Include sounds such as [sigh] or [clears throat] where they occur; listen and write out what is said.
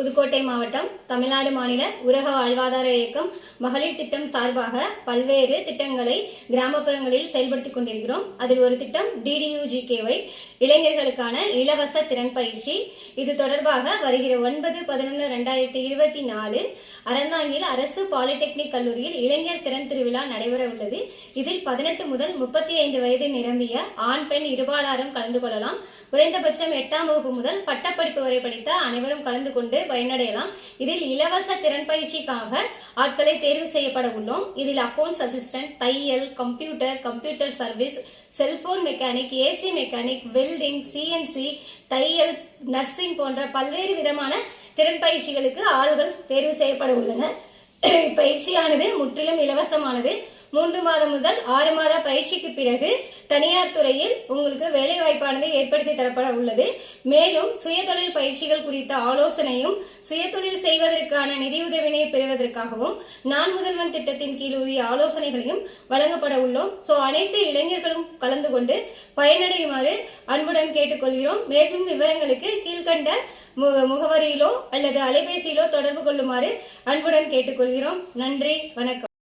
புதுக்கோட்டை மாவட்டம் தமிழ்நாடு மாநில உலக வாழ்வாதார இயக்கம் மகளிர் திட்டம் சார்பாக பல்வேறு திட்டங்களை கிராமப்புறங்களில் செயல்படுத்திக் கொண்டிருக்கிறோம். அதில் ஒரு திட்டம் டிடியூஜிகேஒய் இளைஞர்களுக்கான இலவச திறன் பயிற்சி. இது தொடர்பாக வருகிற ஒன்பது பதினொன்று ரெண்டாயிரத்தி இருபத்தி நாலு அறந்தாங்கியில் அரசு பாலிடெக்னிக் கல்லூரியில் இளைஞர் திறன் திருவிழா நடைபெற உள்ளது. இதில் பதினெட்டு முதல் முப்பத்தி ஐந்து வயது நிரம்பிய ஆண் பெண் இருபாலாரும் கலந்து கொள்ளலாம். குறைந்தபட்சம் எட்டாம் வகுப்பு முதல் பட்டப்படிப்பு வரை படித்த அனைவரும் கலந்து கொண்டு பயனடையலாம். இதில் இலவச திறன் பயிற்சிக்காக ஆட்களை தேர்வு செய்யப்பட உள்ளோம். இதில் அக்கௌண்ட்ஸ் அசிஸ்டன்ட் தையல் computer computer service cellphone mechanic AC mechanic welding CNC தையல் நர்சிங் போன்ற பல்வேறு விதமான திறன் பயிற்சிகளுக்கு ஆள்கள் தேர்வு செய்யப்பட உள்ளனர். [clears throat] பயிற்சியானது முற்றிலும் இலவசமானது. மூன்று மாதம் முதல் ஆறு மாத பயிற்சிக்கு பிறகு தனியார் துறையில் உங்களுக்கு வேலை வாய்ப்பானது ஏற்படுத்தி தரப்பட உள்ளது. மேலும் சுயதொழில் பயிற்சிகள் குறித்த ஆலோசனையும் சுயதொழில் செய்வதற்கான நிதியுதவினை பெறுவதற்காகவும் நான் முதல்வன் திட்டத்தின் கீழ் உரிய ஆலோசனைகளையும் வழங்கப்பட உள்ளோம். ஸோ அனைத்து இளைஞர்களும் கலந்து கொண்டு பயனடையுமாறு அன்புடன் கேட்டுக்கொள்கிறோம். மேலும் விவரங்களுக்கு கீழ்கண்ட மு- முகவரியிலோ அல்லது அலைபேசியிலோ தொடர்பு கொள்ளுமாறு அன்புடன் கேட்டுக்கொள்கிறோம். நன்றி வணக்கம்.